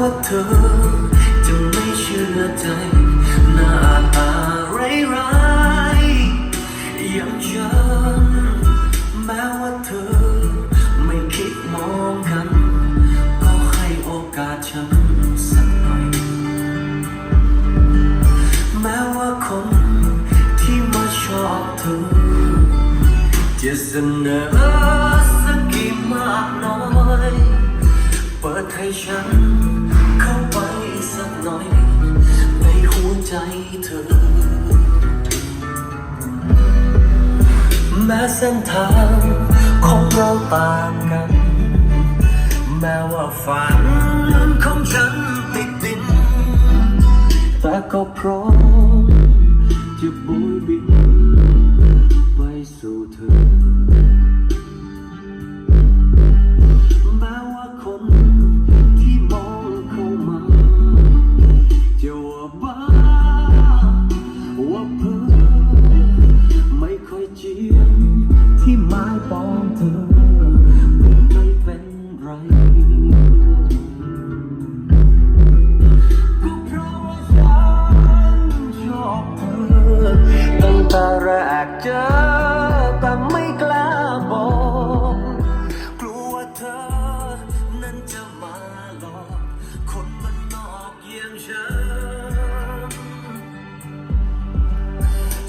ว่าเธอ จะไม่เชื่อใจหน้าตาร้ายๆอย่างฉันแม้ว่าเธอ ไม่คิดมองกัน ก็ให้โอกาสฉันสักหน่อย แม้ว่าคนที่มาชอบเธอ จะเสนอสักกี่มากน้อย เปิดให้ฉัน ใจเธอ แม้เส้นทางของเราต่างกัน แม้ว่าฝันของฉันติดดิน แต่ก็พร้อมจะบุยบิน ไปสู่เธอ para actor